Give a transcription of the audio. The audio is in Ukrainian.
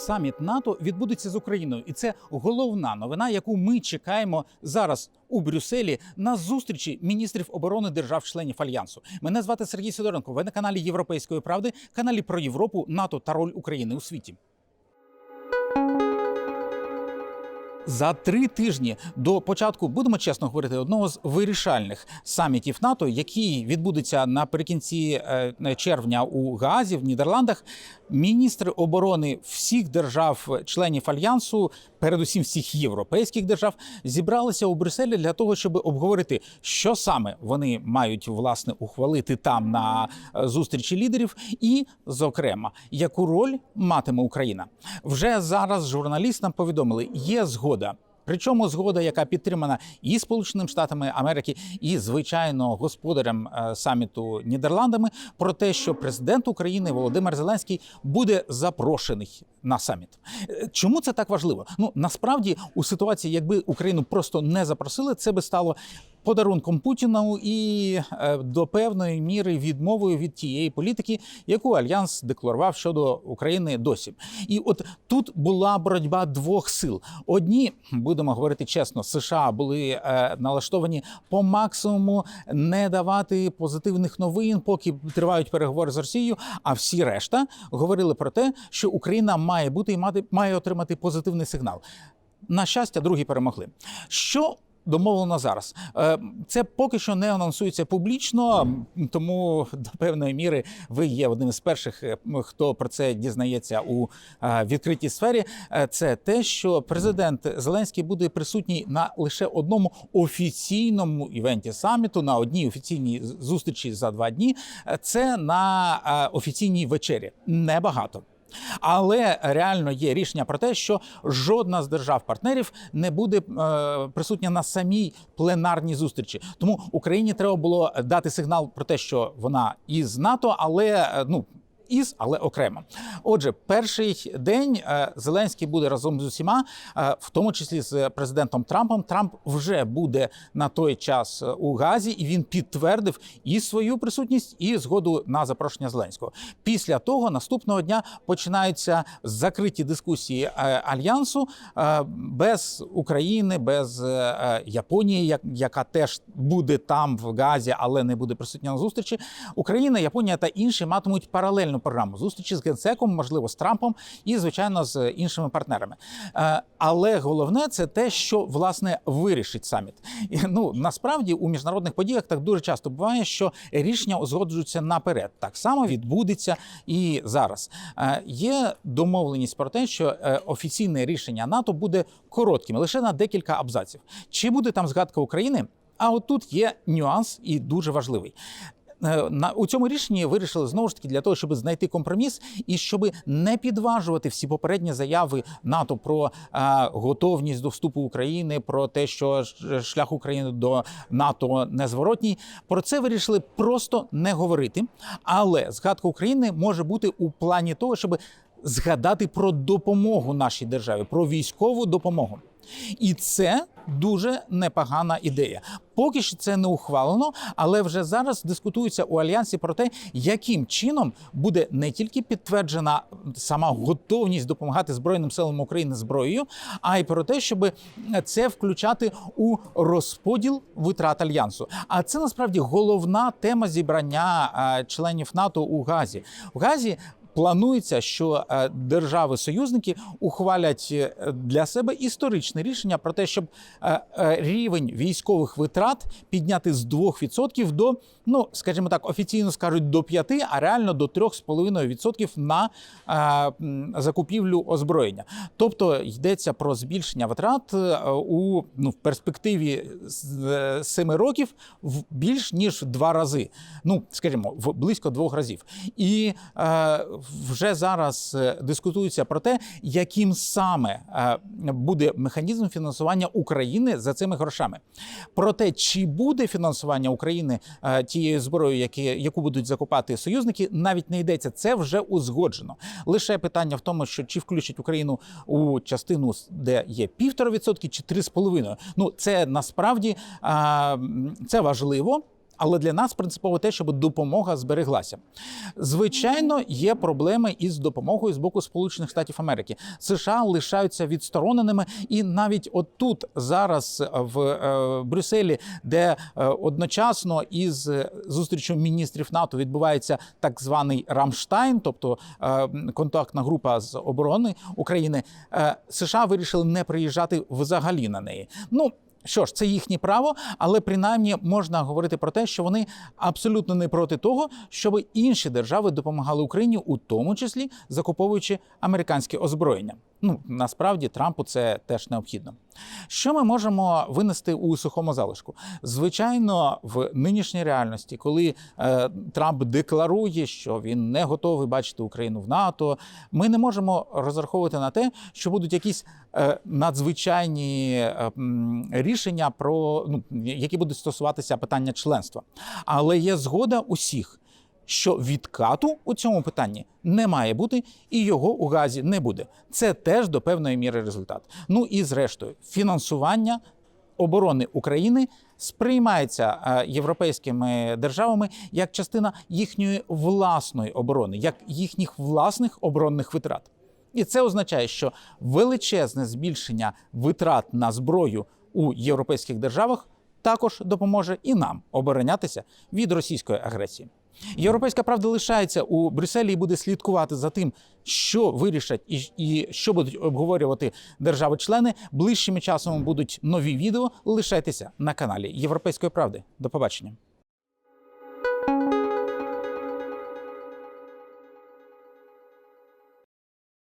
саміт НАТО відбудеться з Україною, і це головна новина, яку ми чекаємо зараз у Брюсселі на зустрічі міністрів оборони держав-членів альянсу. Мене звати Сергій Сидоренко. Ви на каналі Європейської правди, каналі про Європу, НАТО та роль України у світі. За три тижні до початку будемо чесно говорити одного з вирішальних самітів НАТО, який відбудеться наприкінці е, червня у Гаазі в Нідерландах. Міністри оборони всіх держав-членів альянсу, передусім всіх європейських держав, зібралися у Брюсселі для того, щоб обговорити, що саме вони мають власне ухвалити там на е, зустрічі лідерів, і, зокрема, яку роль матиме Україна. Вже зараз журналістам повідомили, є згода. Причому згода, яка підтримана і Сполученими Штатами Америки, і звичайно господарем е, саміту Нідерландами, про те, що президент України Володимир Зеленський буде запрошений на саміт. Е, Чому це так важливо? Ну насправді у ситуації, якби Україну просто не запросили, це би стало. Подарунком Путіну і е, до певної міри відмовою від тієї політики, яку альянс декларував щодо України досі. І от тут була боротьба двох сил. Одні будемо говорити чесно, США були е, налаштовані по максимуму не давати позитивних новин, поки тривають переговори з Росією. А всі решта говорили про те, що Україна має бути і мати має отримати позитивний сигнал. На щастя, другі перемогли. Що Домовлено зараз. Е, Це поки що не анонсується публічно, тому до певної міри ви є одним із перших, е, хто про це дізнається у е, відкритій сфері. Це те, що президент Зеленський буде присутній на лише одному офіційному івенті саміту, на одній офіційній зустрічі за два дні. Це на офіційній вечері. Небагато. Але реально є рішення про те, що жодна з держав-партнерів не буде е, присутня на самій пленарній зустрічі. Тому Україні треба було дати сигнал про те, що вона із НАТО, але е, ну. Із, але окремо. Отже, перший день е, Зеленський буде разом з усіма, е, в тому числі з президентом Трампом. Трамп вже буде на той час е, у Газі, і він підтвердив і свою присутність, і згоду на запрошення Зеленського. Після того наступного дня починаються закриті дискусії альянсу без України, без Японії, яка теж буде там в Газі, але не буде присутня на зустрічі. Україна, Японія та інші матимуть паралельну програму зустрічі з генсеком, можливо, з Трампом і звичайно з іншими партнерами. Е, Але головне це те, що власне вирішить саміт. Ну насправді у міжнародних подіях так дуже часто буває, що рішення узгоджуються наперед. Так само відбудеться і зараз. Е, Є домовленість про те, що е, офіційне рішення НАТО буде коротким, лише на декілька абзаців. Чи буде там згадка України? А от тут є нюанс і дуже важливий. Е, На у цьому рішенні вирішили знову ж таки для того, щоб знайти компроміс і щоб не підважувати всі попередні заяви НАТО про е, готовність до вступу України, про те, що шлях України до НАТО незворотній. Про це вирішили просто не говорити. Але згадка України може бути у плані того, щоб згадати про допомогу нашій державі, про військову допомогу. І це дуже непогана ідея. Поки що це не ухвалено, але вже зараз дискутується у альянсі про те, яким чином буде не тільки підтверджена сама готовність допомагати Збройним силам України зброєю, а й про те, щоб це включати у розподіл витрат альянсу. А це насправді головна тема зібрання е, членів НАТО у Газі. В Газі Планується, що е, держави-союзники ухвалять е, для себе історичне рішення про те, щоб е, рівень військових витрат підняти з 2% до, ну скажімо так, офіційно скажуть до 5%, а реально до 3,5% на закупівлю озброєння. Тобто йдеться про збільшення витрат у ну в перспективі з е, 7 років в більш ніж два рази. Ну скажімо, в близько двох разів. І е, вже зараз е, дискутується про те, яким саме е, буде механізм фінансування України за цими грошами. Про те, чи буде фінансування України е, тією зброєю, яку будуть закупати союзники, навіть не йдеться. Це вже узгоджено. Лише питання в тому, що чи включать Україну у частину, де є півтора відсотки, чи три з половиною. Ну це насправді це важливо. Але для нас принципово те, щоб допомога збереглася. Звичайно, є проблеми із допомогою з боку Сполучених Штатів Америки. США лишаються відстороненими, і навіть отут зараз в е, Брюсселі, де е, одночасно із е, зустрічю міністрів НАТО відбувається так званий Рамштайн, тобто контактна група з оборони України, США вирішили не приїжджати взагалі на неї. Ну. Що ж, це їхнє право, але принаймні можна говорити про те, що вони абсолютно не проти того, щоб інші держави допомагали Україні, у тому числі закуповуючи американське озброєння. Ну насправді Трампу це теж необхідно. Що ми можемо винести у сухому залишку? Звичайно, в нинішній реальності, коли е, Трамп декларує, що він не готовий бачити Україну в НАТО, ми не можемо розраховувати на те, що будуть якісь е, надзвичайні е, рішення про ну які будуть стосуватися питання членства. Але є згода усіх. Що відкату у цьому питанні не має бути, і його у газі не буде. Це теж до певної міри результат. Ну і зрештою, фінансування оборони України сприймається е, європейськими державами як частина їхньої власної оборони, як їхніх власних оборонних витрат. І це означає, що величезне збільшення витрат на зброю у європейських державах також допоможе і нам оборонятися від російської агресії. Європейська правда лишається у Брюсселі і буде слідкувати за тим, що вирішать і, і що будуть обговорювати держави-члени. Ближчими часом будуть нові відео. Лишайтеся на каналі Європейської правди. До побачення.